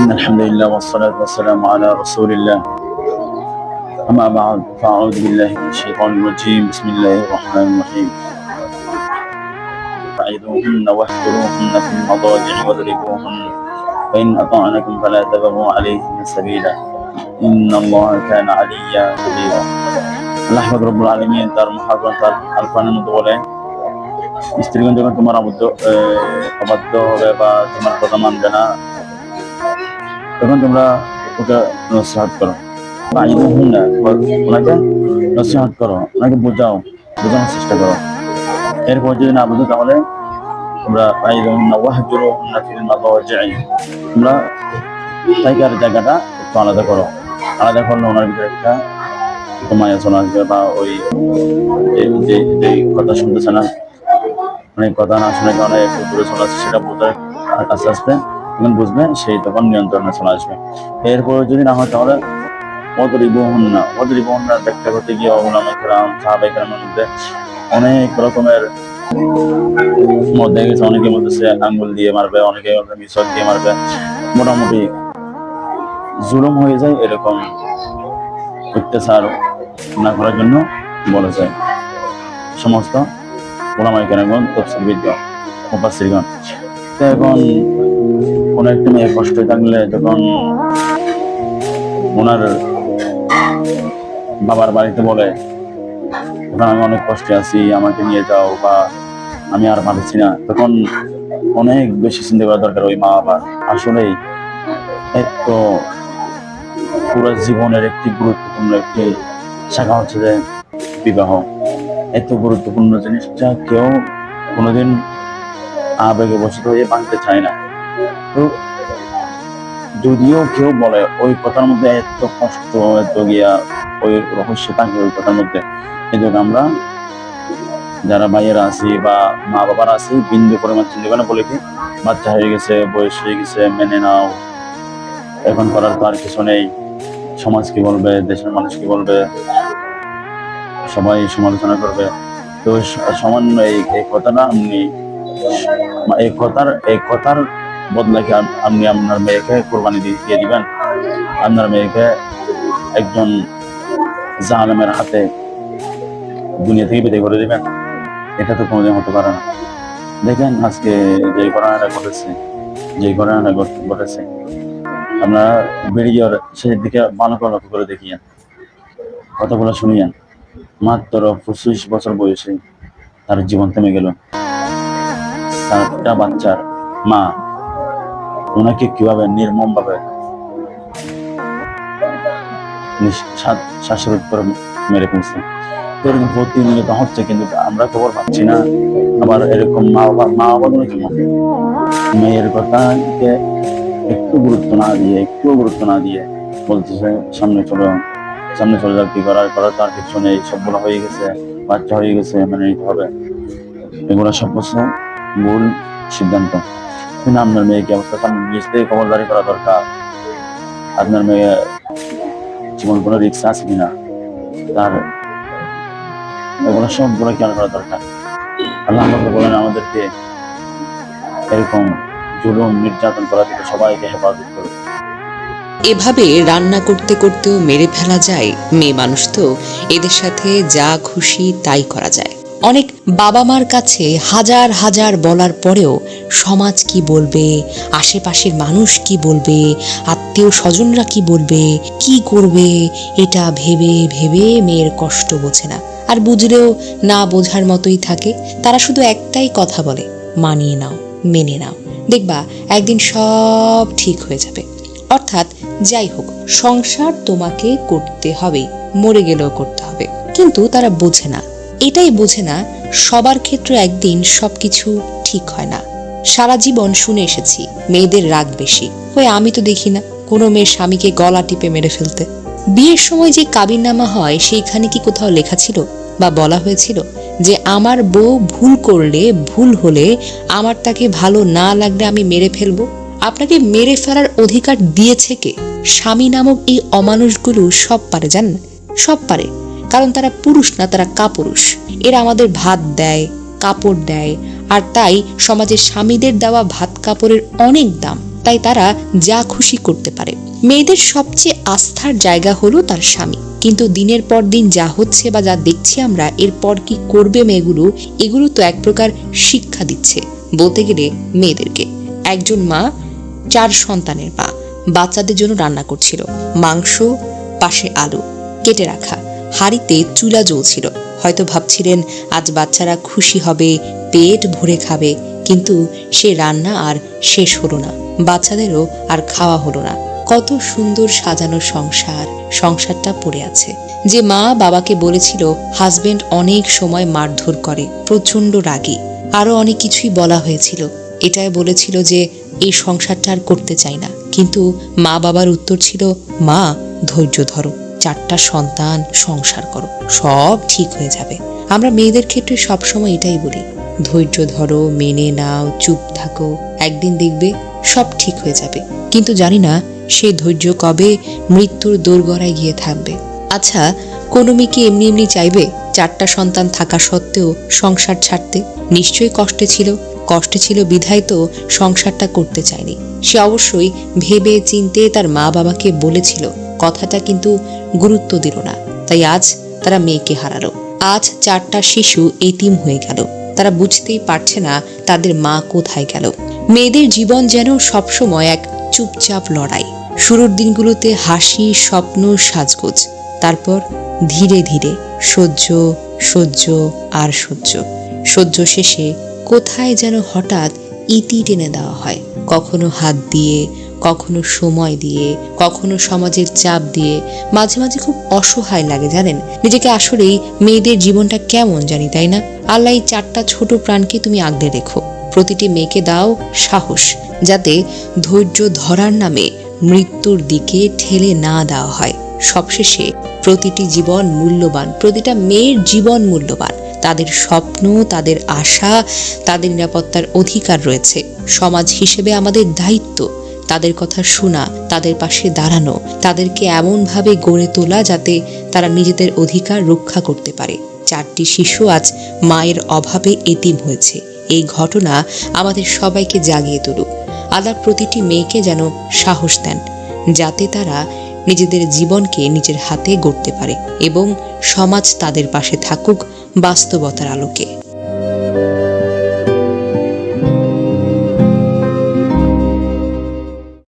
إن الحمد لله والصلاة والسلام على رسول الله أما بعد فأعوذ بالله من الشيطان الرجيم بسم الله الرحمن الرحيم فعظوهن واهجروهن في المضاجع واضربوهن فإن أطعنكم فلا تبغوا عليهن سبيلا إن الله كان عليا كبيرا আল্লাহ পাক রব্বুল আলমিন তার মহাগ্রন্থ আল- আল কোরআনের মধ্যে বলে স্ত্রীগণ যখন তোমার আবদ্ধ আহ, অবাধ্য হবে বা তোমার কথা মানবে না তখন তোমরা ওকে নসিহাত করো। না ওনাকে নসিহাত করো, ওনাকে বোঝাও, বোঝানোর চেষ্টা করো। এরপর যদি না বুঝো তাহলে তোমরা বাইরে হুন না ওয়াহজুরু হুন্না ফিল তোমরা জায়গার জায়গাটা একটু আলাদা করো। আলাদা করলে ওনার ভিতরে একটা একটা মায়া চলে আসবে বা ওই যে- কথা শুনতেছে না মানে কথা না শুনে কারণে একটু দূরে চলে আসছে সেটা বোঝার আস্তে আস্তে যখন বুঝবে, সেই তখন নিয়ন্ত্রণে চলে আসবে। এরপর যদি না হয় তাহলে অদরিবহন না ব্যাখ্যা করতে গিয়ে অবলামে কেরাম সাহাবাই কেরামের মধ্যে অনেক রকমের দেখা গেছে অনেকে বলতেছে আঙ্গুল দিয়ে মারবে, অনেকে মিশক দিয়ে মারবে। মোটামুটি জুলুম হয়ে যায় এরকম অত্যাচার না করার জন্য বলেছে সমস্ত ওলামাই কেরামগণ তফসিলবিদ মুফাসসিরগণ। তো এখন কোন একটা মেয়ে কষ্ট থাকলে যখন ওনার বাবার বাড়িতে বলে তখন আমি অনেক কষ্টে আছি, আমাকে নিয়ে যাও বা আমি আর পারছি না, তখন অনেক বেশি চিন্তা করা দরকার ওই মা বাবার। আসলেই এত পুরো জীবনের একটি গুরুত্বপূর্ণ একটি শাখা হচ্ছে যে বিবাহ। এত গুরুত্বপূর্ণ জিনিসটা কেউ কোনোদিন আবেগে বসিত হয়ে ভাঙতে চায় না। তো যদিও কেউ বলে, ওই কথার মধ্যে এত কষ্ট, এত গিয়া ওই রহস্য থাকে ওই কথার মধ্যে। কিন্তু আমরা যারা ভাইয়েরা আছি বা মা বাবারা আছি, বিন্দু পরিমাণ চিন্তা বলে কি, বাচ্চা হয়ে গেছে, বয়স হয়ে গেছে, মেনে নাও। এখন করার তো আর কিছু নেই। সমাজ কি বলবে, দেশের মানুষ কি বলবে? সবাই সমালোচনা করবে। তো সামান্য এই কথাটা আপনি এই কথার এই কথার বদলে কি আপ- আপনি আপনার মেয়েকে কোরবানি দিয়ে দিবেন। আপনার মেয়েকে একজন জালেমের হাতে দুনিয়া থেকে বিদায় করে দিবেন। এটা তো কোনোদিন হতে পারে না। দেখেন আজকে যে ঘটনাটা ঘটেছে, যে ঘটনাটা ঘট- ঘটেছে, আপনারা ভিডিওর শেষের দিকে ভালো করে লক্ষ্য করে দেখিয়েন, কথাগুলো শুনিয়েন। মাত্র পঁচিশ বছর বয়সে তার জীবন থেমে গেল। চারটা বাচ্চার মা ওনাকে কীভাবে নির্মম ভাবে শ্বাসরোধ করে মেরে ফেলছে। তো এরকম প্রতিনিয়ত হচ্ছে, কিন্তু আমরা খবর পাচ্ছি না। আবার এরকম মা বাবা মা বাবা জন্য মেয়ের কথাকে একটু গুরুত্ব না দিয়ে, একটু গুরুত্ব না দিয়ে বলতেছে, সামনে চলো, সামনে চলে যাও কি করার করার তার কিছু নেই। সবগুলো হয়ে গেছে, বাচ্চা হয়ে গেছে, মেনে নিতে হবে। এগুলো সব কিছু ভুল সিদ্ধান্ত। কিন্তু আপনার মেয়ে কি অবস্থা তার নিজ থেকে খবরদারি করা দরকার। আপনার মেয়ে জীবন কোনো রিক্স আছে কিনা? তার এগুলো সবগুলো খেয়াল করা দরকার? আল্লাহ বলেন আমাদেরকে এরকম জুলুম, নির্যাতন করা থেকে সবাইকে হেফাজত করবে এভাবে রান্না করতে করতেও মেরে ফেলা যায় মেয়ে মানুষ তো। এদের সাথে যা খুশি তাই করা যায়। অনেক বাবা মার কাছে হাজার হাজার বলার পরেও সমাজ কি বলবে, আশেপাশের মানুষ কি বলবে আত্মীয় স্বজনরা কি বলবে, কি করবে, এটা ভেবে ভেবে মেয়ের কষ্ট বোঝে না। আর বুঝলেও না বোঝার মতোই থাকে। তারা শুধু একটাই কথা বলে, মানিয়ে নাও, মেনে নাও। দেখবা, একদিন সব ঠিক হয়ে যাবে। অর্থাৎ যাই হোক, সংসার তোমাকে করতে হবে, মরে গেলেও করতে হবে। কিন্তু তারা বোঝে না। এটাই বোঝে না সবার ক্ষেত্রে একদিন সবকিছু ঠিক হয় না। সারা জীবন শুনে এসেছি, মেয়েদের রাগ বেশি। হয়ে আমি তো দেখি না, কোনো মেয়ের স্বামীকে গলা টিপে মেরে ফেলতে। বিয়ের সময় যে কাবিননামা হয়, সেইখানে কি কোথাও লেখা ছিল বা বলা হয়েছিল যে আমার বউ ভুল করলে, ভুল হলে আমার তাকে ভালো না লাগলে আমি মেরে ফেলব? আপনাকে মেরে ফেলার অধিকার দিয়েছে কে? স্বামী নামক এই অমানুষগুলো সব পারে, জানেন? সব পারে। কারণ তারা পুরুষ না, তারা কাপুরুষ। এরা আমাদের ভাত দেয়, কাপড় দেয়, আর তাই সমাজে স্বামীদের দেওয়া ভাত কাপড়ের অনেক দাম। তাই তারা যা খুশি করতে পারে। মেয়েদের সবচেয়ে আস্থার জায়গা হলো তার স্বামী। কিন্তু দিনের পর দিন যা হচ্ছে বা যা দেখছি আমরা এরপর কি করবে মেয়েগুলো, এগুলো তো এক প্রকার শিক্ষা দিচ্ছে। বলতে গেলে মেয়েদেরকে। একজন মা, চার সন্তানের মা বাচ্চাদের জন্য রান্না করছিল। মাংস, পাশে আলু। কেটে রাখা। হাঁড়িতে চুলা জ্বলছিল। হয়তো ভাবছিলেন, আজ বাচ্চারা খুশি হবে, পেট ভরে খাবে, কিন্তু সে রান্না আর শেষ হলো না। বাচ্চাদেরও আর খাওয়া হলো না। কত সুন্দর সাজানো সংসার, সংসারটা পড়ে আছে। যে মা বাবাকে বলেছিল, হাজবেন্ড অনেক সময় মারধর করে প্রচণ্ড রাগী। আরও অনেক কিছুই বলা হয়েছিল। এটাই বলেছিল যে, এই সংসারটা আর করতে চাই না। কিন্তু মা বাবার উত্তর ছিল, মা, ধৈর্য ধরো। চারটা সন্তান সংসার করো, সব ঠিক হয়ে যাবে। আমরা মেয়েদের ক্ষেত্রে সবসময় এটাই বলি, ধৈর্য ধরো, মেনে নাও, চুপ থাকো, একদিন দেখবে সব ঠিক হয়ে যাবে। কিন্তু জানি না সেই ধৈর্য কবে মৃত্যুর দোরগড়ায় গিয়ে থাকবে। আচ্ছা কোনো মেয়ে কি এমনি এমনি চাইবে চারটা সন্তান থাকা সত্ত্বেও সংসার ছাড়তে? নিশ্চয়ই কষ্টে ছিল কষ্টে ছিল বিধায় তো সংসারটা করতে চায়নি। সে অবশ্যই ভেবে চিনতে তার মা বাবাকে বলেছিল কথাটা কিন্তু গুরুত্ব দিল না। তাই আজ তারা মেয়েকে হারালো। আজ চারটা শিশু এতিম হয়ে গেল। তারা বুঝতেই পারছে না তাদের মা কোথায় গেল। মেয়েদের জীবন যেন সবসময় এক চুপচাপ লড়াই। শুরুর দিনগুলোতে হাসি, স্বপ্ন, সাজগোজ। তারপর ধীরে ধীরে সহ্য সহ্য আর সহ্য। সহ্য শেষে কোথায় যেন হঠাৎ ইতি টেনে দেওয়া হয়। কখনো হাত দিয়ে কখনো সময় দিয়ে, কখনো সমাজের চাপ দিয়ে, মাঝে মাঝে খুব অসহায় লাগে, জানেন? নিজেকে আসলেই মেয়েদের জীবনটা কেমন জানি, তাই না? আল্লাহ এই চারটা ছোট প্রাণকে তুমি আগলে রেখো। প্রতিটি মেয়েকে দাও সাহস, যাতে ধৈর্য ধরার নামে মৃত্যুর দিকে ঠেলে না দেওয়া হয়। সবশেষে প্রতিটি জীবন মূল্যবান, প্রতিটা মেয়ের জীবন মূল্যবান। তাদের স্বপ্ন, তাদের আশা, তাদের নিরাপত্তার অধিকার রয়েছে। সমাজ হিসেবে আমাদের দায়িত্ব তাদের কথা শোনা, তাদের পাশে দাঁড়ানো, তাদেরকে এমনভাবে গড়ে তোলা যাতে তারা নিজেদের অধিকার রক্ষা করতে পারে। চারটি শিশু আজ মায়ের অভাবে এতিম হয়েছে। এই ঘটনা আমাদের সবাইকে জাগিয়ে তুলুক। আল্লাহ প্রতিটি মেয়েকে যেন সাহস দেন, যাতে তারা নিজেদের জীবনকে নিজের হাতে গড়তে পারে এবং সমাজ তাদের পাশে থাকুক বাস্তবতার আলোকে।